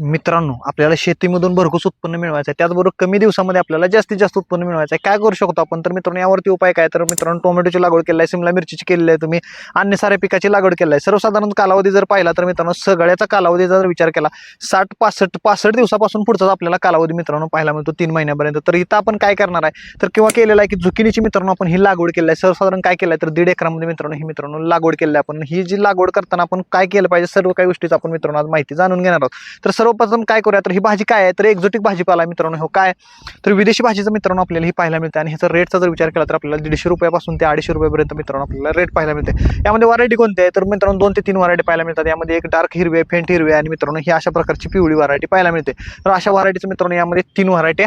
मित्रांनो आपल्याला शेतीमधून भरघोस उत्पन्न मिळवायचं आहे त्याचबरोबर कमी दिवसामध्ये आपल्याला जास्तीत जास्त उत्पन्न मिळवायचं आहे काय करू शकतो आपण? तर मित्रांनो यावरती उपाय काय? तर मित्रांनो टोमॅटोची लागवड केली आहे सिमला मिरचीची केलेली आहे तुम्ही अन्य साऱ्या पिकाची लागवड केली आहे. सर्वसाधारण कालावधी जर पाहिला तर मित्रांनो सगळ्याचा कालावधीचा जर विचार केला साठ पासष्ट पासष्ट दिवसापासून पुढचाच आपल्याला कालावधी मित्रांनो पाहायला मिळतो तीन महिन्यापर्यंत. तर इथं आपण काय करणार आहे? तर किंवा केलेलं आहे की झुकिनीची मित्रांनो आपण ही लागवड केली आहे. सर्वसाधारण काय केलं आहे? तर दीड एकरामध्ये मित्रांनो ही मित्रांनो लागवड केली आहे आपण. ही जी लागवड करताना आपण काय केलं पाहिजे? सर्व काही गोष्टीचा आपण मित्रांनो आज माहिती जाणून घेणार आहोत. तर सर्व सर्वप्रथम काय करूया? तर ही भाजी काय आहे? तर एक्झोटिक भाजीपाला मित्रांनो. हो काय? तर विदेशी भाजीचं मित्रांनो आपल्याला ही पाहायला मिळते आणि ह्याचा रेटचा जर विचार केला तर आपल्याला दीडशे रुपयापासून ते अडीचशे रुपयापर्यंत मित्रांनो आपल्याला रेट पाहायला मिळते यामध्ये व्हरायटी कोणती आहे? तर मित्रांनो दोन ते तीन व्हरायटी पाहायला मिळतात. यामध्ये एक डार्क हिरवे फेंट हिरवे आणि मित्रांनो ही अशा प्रकारची पिवळी व्हरायटी पाहायला मिळते. तर अशा व्हरायटीचं मित्रांनो यामध्ये तीन व्हरायटी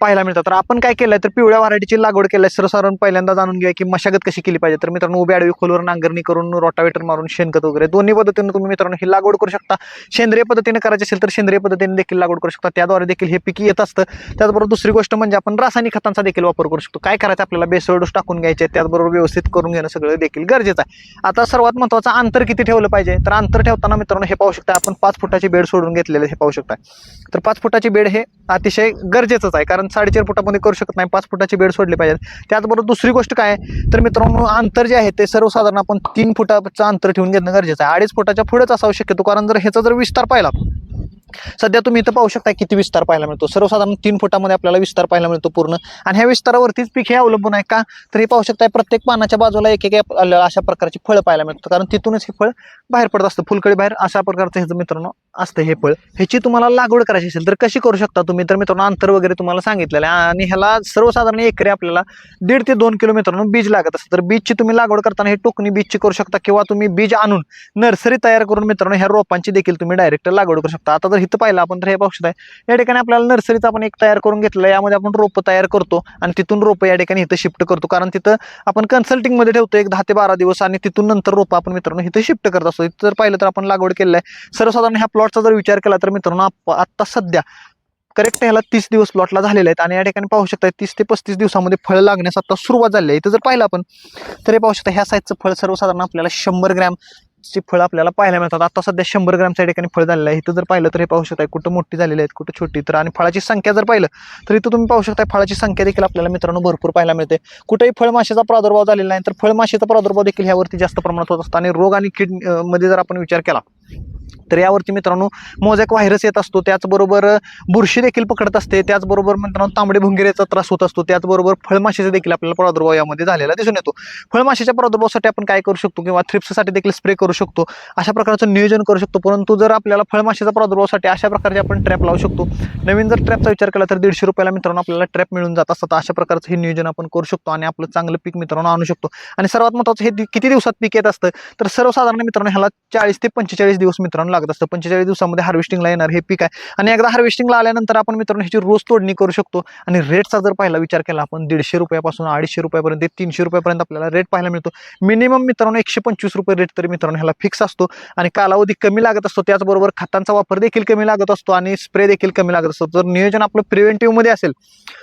पाहायला मिळतात. तर आपण काय केलंय? तर पिवळ्या व्हरायटीची लागवड केल्यास आहे सर्वसाधारण पहिल्यांदा जाणून घ्या की मशागत कशी केली पाहिजे. तर मित्रांनो उभ्या आडवी खोलवर नांगरणी करून रोटावेटर मारून शेणखत वगैरे दोन्ही पद्धतीने तुम्ही मित्रांनो ही लागवड करू शकता. सेंद्रिय पद्धतीने करायची असेल तर सेंद्रिय पद्धतीने देखील लागवड करू शकता. त्याद्वारे देखील हे पीक येत असतं. त्याचबरोबर दुसरी गोष्ट म्हणजे आपण रासायनिक खतांचा देखील वापर करू शकतो. काय करायचं? आपल्याला बेसळ डोस टाकून घ्यायचे त्याचबरोबर व्यवस्थित करून घेणं सगळं देखील गरजेचं आहे. आता सर्वात महत्त्वाचं अंतर किती ठेवलं पाहिजे? तर अंतर ठेवताना मित्रांनो हे पाहू शकता. आपण पाच फुटाची बेड सोडून घेतलेलं हे पाहू शकता. तर पाच फुटाची बेड हे अतिशय गरजेचंच आहे. कारण साडेचार फुटामध्ये करू शकत नाही पाच फुटाची बेड सोडली पाहिजेत. त्याचबरोबर दुसरी गोष्ट काय तर मित्रांनो अंतर जे आहे ते सर्वसाधारण आपण तीन फुटाचं अंतर ठेवून घेणं गरजेचं आहे. अडीच फुटाच्या पुढेच असावं शक्यतो कारण जर ह्याचा जर विस्तार पाहिला सध्या तुम्ही इथं पाहू शकता किती विस्तार पाहायला मिळतो. सर्वसाधारण तीन फुटामध्ये आपल्याला विस्तार पाहायला मिळतो पूर्ण. आणि ह्या विस्तारावरतीच पीक हे अवलंबून आहे का? तर हे पाहू शकता प्रत्येक पानाच्या बाजूला एक एक अशा प्रकारची फळं पाहायला मिळतात. कारण तिथूनच हे फळ बाहेर पडत असतं फुलकळी बाहेर अशा प्रकारचं ह्याचं मित्रांनो असतं हे फळ. ह्याची तुम्हाला लागवड करायची असेल तर कशी करू शकता तुम्ही? तर मित्रांनो अंतर वगैरे तुम्हाला सांगितलेलं आहे. आणि ह्याला सर्वसाधारण एकरी आपल्याला दीड ते दोन किलो मित्रांनो बीज लागत असतं. तर बीजची तुम्ही लागवड करताना हे टोकणी बीजची करू शकता किंवा तुम्ही बीज आणून नर्सरी तयार करून मित्रांनो ह्या रोपांची देखील तुम्ही डायरेक्ट लागवड करू शकता. आता जर इथं पाहिलं आपण तर हे पाहू शकता या ठिकाणी आपल्याला नर्सरीचा आपण एक तयार करून घेतलं यामध्ये आपण रोपं तयार करतो आणि तिथून रोपं या ठिकाणी इथं शिफ्ट करतो. कारण तिथं आपण कन्सल्टिंगमध्ये ठेवतो एक दहा ते बारा दिवस आणि तिथून नंतर रोपं आपण मित्रांनो इथं शिफ्ट करत असतो. इथं जर पाहिलं तर आपण लागवड केलेलं आहे. सर्वसाधारण ह्या प्लॉटचा जर विचार केला तर मित्रांनो आत्ता सध्या करेक्ट ह्याला तीस दिवस प्लॉटला झालेले आहेत. आणि या ठिकाणी पाहू शकता तीस ते पस्तीस दिवसामध्ये फळ लागण्यास आता सुरुवात झाली आहे. इथं जर पाहिलं आपण तर हे पाहू शकता ह्या साईजचं फळ सर्वसाधारण आपल्याला शंभर ग्रॅम ची फळं आपल्याला पाहायला मिळतात. आता सध्या शंभर ग्रॅमच्या ठिकाणी फळ झालेलं आहे. इथं जर पाहिलं तर हे पाहू शकता कुठं मोठी झालेली आहेत कुठं छोटी. तर आणि फळाची संख्या जर पाहिलं तर इथं तुम्ही पाहू शकता फळाची संख्या देखील आपल्याला मित्रांनो भरपूर पाहायला मिळते. कुठेही फळमाशीचा प्रादुर्भाव झालेला नाही तर फळमाशीचा प्रादुर्भाव देखील ह्यावरती जास्त प्रमाणात होत असतो. आणि रोग आणि किडमध्ये जर आपण विचार केला तर यावरती मित्रांनो मोजॅक व्हायरस येत असतो. त्याचबरोबर बुरशी देखील पकडत असते. त्याचबरोबर मित्रांनो तांबडे भुंगेरेचा त्रास होत असतो. त्याचबरोबर फळमाशीचा देखील आपल्याला प्रादुर्भाव यामध्ये झालेला दिसून येतो. फळमाशीच्या प्रादुर्भावासाठी आपण काय करू शकतो किंवा थ्रिप्ससाठी देखील स्प्रे करू शकतो. अशा प्रकारचं नियोजन करू शकतो. परंतु जर आपल्याला फळमाशीचा प्रादुर्भावासाठी अशा प्रकारचे आपण ट्रॅप लावू शकतो. नवीन जर ट्रॅपचा विचार केला तर दीडशे रुपयाला मित्रांनो आपल्याला ट्रॅप मिळून जात असतात. अशा प्रकारचं हे नियोजन आपण करू शकतो आणि आपलं चांगलं पीक मित्रांनो आणू शकतो. आणि सर्वात महत्त्वाचं हे किती दिवसात पीक येत असतं? तर सर्वसाधारण मित्रांनो ह्याला चाळीस ते पंचेचाळीस दिवस मित्रांनो लागत असतं. पंचेचाळीस दिवसामध्ये हार्वेस्टिंगला येणार हे पीक आहे. आणि एकदा हार्वेस्टिंगला आल्यानंतर आपण मित्रांनो ह्याची रोज तोडणी करू शकतो. आणि रेटचा जर पाहिला विचार केला आपण दीडशे रुपयापासून अडीचशे रुपयापर्यंत तीनशे रुपयापर्यंत आपल्याला रेट पाहायला मिळतो. मिनिमम मित्रांनो एकशे पंचवीस रुपये रेट तरी मित्रांनो ह्याला फिक्स असतो. आणि कालावधी कमी लागत असतो. त्याचबरोबर खतांचा वापर देखील कमी लागत असतो. आणि स्प्रे देखील कमी लागत असतो. जर नियोजन आपलं प्रिव्हेंटिव्हमध्ये असेल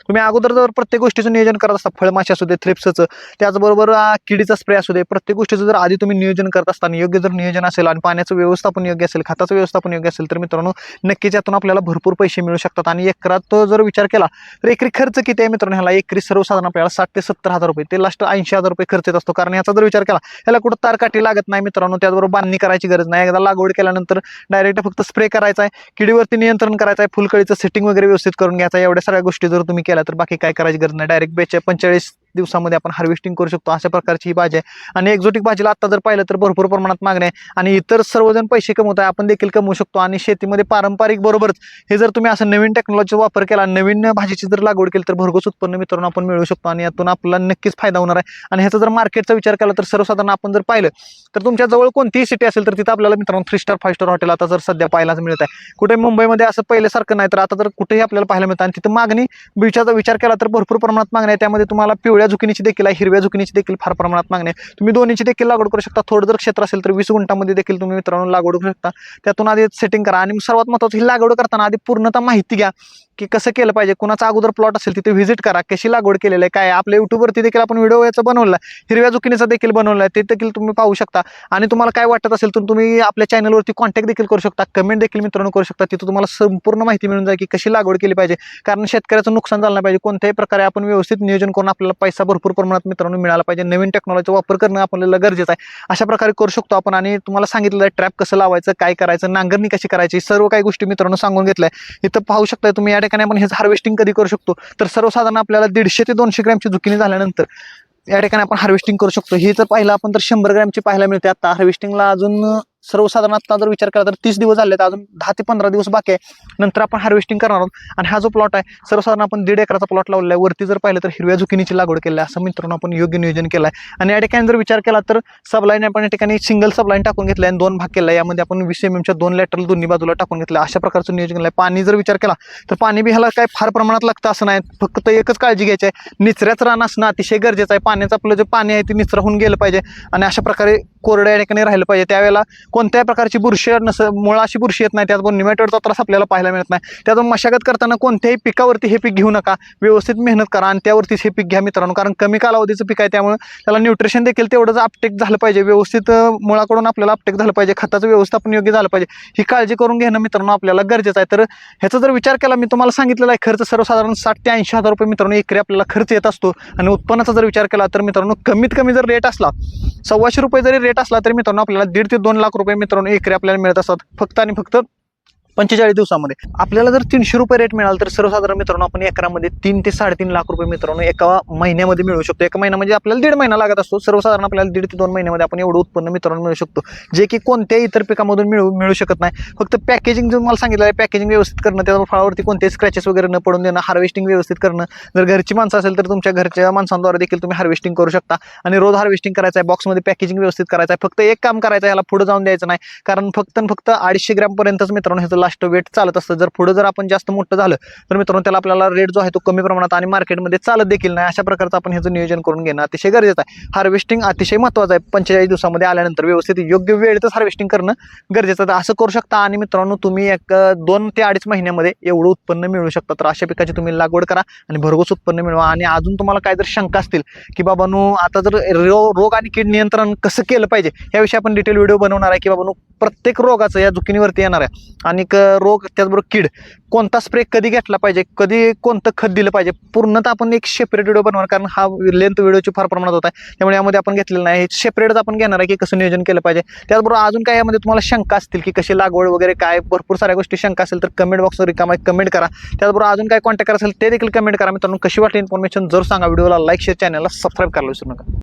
तुम्ही अगोदर जर प्रत्येक गोष्टीचं नियोजन करत असता फळमाशी असू दे थ्रिप्सचं त्याचबरोबर किडीचा स्प्रे असू दे प्रत्येक गोष्टीचं जर आधी तुम्ही नियोजन करत असताना योग्य जर नियोजन असेल आणि पाण्याचं व्यवस्थापन योग्य असेल खताचं व्यवस्थापन योग्य असेल तर मित्रांनो नक्कीच यातून आपल्याला भरपूर पैसे मिळू शकतात. आणि एकरात जर विचार केला तर एकरी खर्च किती आहे मित्रांनो? ह्याला एकरी सर्वसाधारण आपल्याला साठ ते सत्तर हजार रुपये ते लास्ट ऐंशी हजार रुपये खर्च येत असतो. कारण याचा जर विचार केला ह्याला कुठं तारकाठी लागत नाही मित्रांनो त्याचबरोबर बांधणी करायची गरज नाही. एकदा लागवड केल्यानंतर डायरेक्ट फक्त स्प्रे करायचा आहे किडीवरती नियंत्रण करायचं आहे फुलकळीचं सेटिंग वगैरे व्यवस्थित करून घ्यायचं आहे एवढ्या सगळ्या गोष्टी जर तुम्ही केल्या तर बाकी काय करायची गरज नाही. डायरेक्ट बेच्या पंचेचाळीस दिवसामध्ये आपण हार्वेस्टिंग करू शकतो अशा प्रकारची ही भाजी आहे. आणि एक्झोटिक भाजीला आता जर पाहिलं तर भरपूर प्रमाणात मागणी आहे. आणि इतर सर्वजण पैसे कमवत आहे आपण देखील कमवू शकतो. आणि शेतीमध्ये पारंपरिक बरोबरच हे जर तुम्ही असं नवीन टेक्नॉलॉजीचा वापर केला नवीन भाजीची जर लागवड केली तर भरघोस उत्पन्न मित्रांनो आपण मिळू शकतो. आणि यातून आपल्याला नक्कीच फायदा होणार आहे. आणि ह्याचा जर मार्केटचा विचार केला तर सर्वसाधारण आपण जर पाहिलं तर तुमच्या जवळ कोणतीही सिटी असेल तर तिथं आपल्याला मित्रांनो three star five star hotel आता जर सध्या पाहायलाच मिळत आहे. कुठे मुंबईमध्ये असं पहिल्यासारखं नाही तर आता जर कुठेही आपल्याला पाहायला मिळतं आणि तिथं मागणी विचाराचा विचार केला तर भरपूर प्रमाणात मागणी आहे. त्यामध्ये तुम्हाला पिवळ्या हिरव्या झुकिनीची देखील आहे. हिरव्या झुकिनीची देखील फार प्रमाणात मागणी आहे. तुम्ही दोन्हीची देखील लागवड करू शकता. थोडं जर क्षेत्र असेल तर वीस गुंठामध्ये देखील तुम्ही मित्रांनो लागवड करू शकता. त्यातून आधी सेटिंग करा. आणि सर्वात महत्त्वाचं ही लागवड करताना आधी पूर्णतः माहिती घ्या की कसं केलं पाहिजे. कुणाचा अगोदर प्लॉट असेल तिथे व्हिजिट करा. कशी लागवड केलेलं आहे काय आपल्या युट्यूबवरती देखील आपण व्हिडिओ याचा बनवला. आहे. हिरव्या झुकिनीचा देखील बनवला आहे. ते देखील तुम्ही पाहू शकता. आणि तुम्हाला काय वाटत असेल तर तुम्ही आपल्या चॅनलवरती कॉन्टॅक्ट देखील करू शकता. कमेंट देखील मित्रांनो करू शकता. तिथं तुम्हाला संपूर्ण माहिती मिळून जाईल की कशी लागवड केली पाहिजे. कारण शेतकऱ्याचं नुकसान झालं नाही पाहिजे. कोणत्याही प्रकारे आपण व्यवस्थित नियोजन करून आपल्याला पैसा भरपूर प्रमाणात मित्रांनो मिळाला पाहिजे. नवीन टेक्नॉलॉजीचा वापर करणं आपल्याला गरजेचं आहे. अशा प्रकारे करू शकतो आपण. आणि तुम्हाला सांगितलं आहे ट्रॅप कसं लावायचं काय करायचं नांगरणी कशी करायची सर्व काही गोष्टी मित्रांनो सांगून घेतल्या इथं पाहू शकता तुम्ही या ठिकाणी आपण हे हार्वेस्टिंग कधी करू शकतो? तर सर्वसाधारण आपल्याला दीडशे ते दोनशे ग्रॅमची झुकिनी झाल्यानंतर या ठिकाणी आपण हार्वेस्टिंग करू शकतो. ही जर पाहिलं आपण तर शंभर ग्रॅमची पाहायला मिळते. आता हार्वेस्टिंगला अजून सर्वसाधारण आता जर विचार केला तर तीस दिवस झाले तर अजून दहा ते पंधरा दिवस बाकी आहे. नंतर आपण हार्वेस्टिंग करणार आहोत. आणि हा जो प्लॉट आहे सर्वसाधारण आपण दीड एकराचा प्लॉट लावलेला आहे. वरती जर पाहिलं तर हिरव्या झुकिनीची लागवड केली आहे असं मित्रांनो आपण योग्य नियोजन केलं आहे. आणि या ठिकाणी जर विचार केला तर सबलाईन आपण या ठिकाणी सिंगल सबलाईन टाकून घेतलं आणि दोन भाग केला यामध्ये आपण वीस एम एमच्या दोन लॅटरल दोन्ही बाजूला टाकून घेतलं अशा प्रकारचं नियोजन केलं आहे पाणी जर विचार केला तर पाणी बी ह्याला काय फार प्रमाणात लागतं असं नाही. फक्त एकच काळजी घ्यायची आहे. निचऱ्याचं रान असणं अतिशय गरजेचं आहे. पाण्याचं आपलं जे पाणी आहे ते निचरा होऊन गेलं पाहिजे. आणि अशा प्रकारे कोरड्या या ठिकाणी राहिलं पाहिजे. त्यावेळेला कोणत्याही प्रकारची बुरशी नस मुळाशी बुरशी येत नाही त्याचबरोबर निमेटोडचा त्रास आपल्याला पाहायला मिळत नाही. त्यातून मशागत करताना कोणत्याही पिकावरती हे पीक घेऊ नका. व्यवस्थित मेहनत करा आणि त्यावरतीच हे पीक घ्या मित्रांनो. कारण कमी कालावधीचं पीक आहे त्यामुळे त्याला न्यूट्रिशन देखील तेवढंच अपटेक झालं पाहिजे. व्यवस्थित मुळाकडून आपल्याला अपटेक झालं पाहिजे. खताचं व्यवस्थापन योग्य झालं पाहिजे. ही काळजी करून घेणं मित्रांनो आपल्याला गरजेचं आहे. तर ह्याचा जर विचार केला मी तुम्हाला सांगितलेला आहे खर्च सर्वसाधारण साठ ते ऐंशी हजार रुपये मित्रांनो एकरी आपल्याला खर्च येत असतो. आणि उत्पन्नाचा जर विचार केला तर मित्रांनो कमीत कमी जर रेट असला सव्वाशे रुपये जरी रेट असला तरी मित्रांनो आपल्याला दीड ते दोन लाख रुपये मित्रांनो एकरी आपल्याला मिळत असतात. फक्त आणि फक्त पंचेचाळीस दिवसामध्ये. आपल्याला जर तीनशे रुपये रेट मिळाला तर सर्वसाधारण मित्रांनो आपण एकरामध्ये तीन ते साडेतीन लाख रुपये मित्रांनो एका महिन्यामध्ये मिळू शकतो. एका महिना म्हणजे आपल्याला दीड महिना लागत असतो. सर्वसाधारण आपल्याला दीड ते दोन महिन्यामध्ये आपण एवढं उत्पन्न मित्रांनो मिळू शकतो. जे की कोणत्याही इतर पिकामधून मिळू मिळू शकत नाही. फक्त पॅकेजिंग जर मला सांगितलं आहे पॅकेजिंग व्यवस्थित करणं त्या फळावरती कोणते स्क्रॅचेस वगैरे न पडून देणं हार्वेस्टिंग व्यवस्थित करणं. जर घरची माणसं असेल तर तुमच्या घरच्या माणसांद्वारे देखील तुम्ही हार्वेस्टिंग करू शकता. आणि रोज हार्वेस्टिंग करायचं आहे बॉक्समध्ये पॅकेजिंग व्यवस्थित करायचं आहे. फक्त एक काम करायचं आहे याला पुढे जाऊन द्यायचं नाही. कारण फक्त आणि फक्त अडीचशे ग्रॅमपर्यंतच मित्रांनो ह्याचं लास्ट वेट चालत असतं. जर पुढं जर आपण जास्त मोठं झालं तर मित्रांनो त्याला आपल्याला रेट जो आहे तो कमी प्रमाणात आणि मार्केटमध्ये चालत देखील नाही. अशा प्रकारचं आपण ह्याचं नियोजन करून घेणं अतिशय गरजेचं आहे. हार्वेस्टिंग अतिशय महत्त्वाचं आहे. पंचेचाळीस दिवसामध्ये आल्यानंतर व्यवस्थित योग्य वेळेतच हार्वेस्टिंग करणं गरजेचं आहे. तर असं करू शकता आणि मित्रांनो तुम्ही एक दोन ते अडीच महिन्यामध्ये एवढं उत्पन्न मिळू शकता. तर अशा पिकाची तुम्ही लागवड करा आणि भरघोस उत्पन्न मिळवा. आणि अजून तुम्हाला काय जर शंका असतील की बाबांनो आता जर रोग आणि कीड नियंत्रण कसं केलं पाहिजे याविषयी आपण डिटेल व्हिडिओ बनवणार आहे की बाबांनो प्रत्येक रोगाचं या जुकिनीवरती येणार आहे. आणि क- रोग त्याचबरोबर कीड. कोणता स्प्रे कधी घेतला पाहिजे? कधी कोणतं खत दिलं पाहिजे? पूर्णतः आपण एक सेपरेट व्हिडिओ बनवणार कारण हा लेंथ व्हिडिओची फार प्रमाणात होता आहे. त्यामुळे यामध्ये आपण घेतलेलं नाही. सेपरेटच आपण घेणार आहे की कसं नियोजन केलं पाहिजे. त्याचबरोबर अजून काय यामध्ये तुम्हाला शंका असतील की कशी लागवड वगैरे काय भरपूर साऱ्या गोष्टी शंका असेल तर कमेंट बॉक्सवर रिकामा कमेंट करा. त्याचबरोबर अजून काय कॉन्टॅक्ट असेल ते देखील कमेंट करा. मित्रांनो कशी वाटली इन्फॉर्मेशन जर सांगा. व्हिडिओला लाईक शेअर चॅनलला सबस्क्राईब करायला विसरू नका.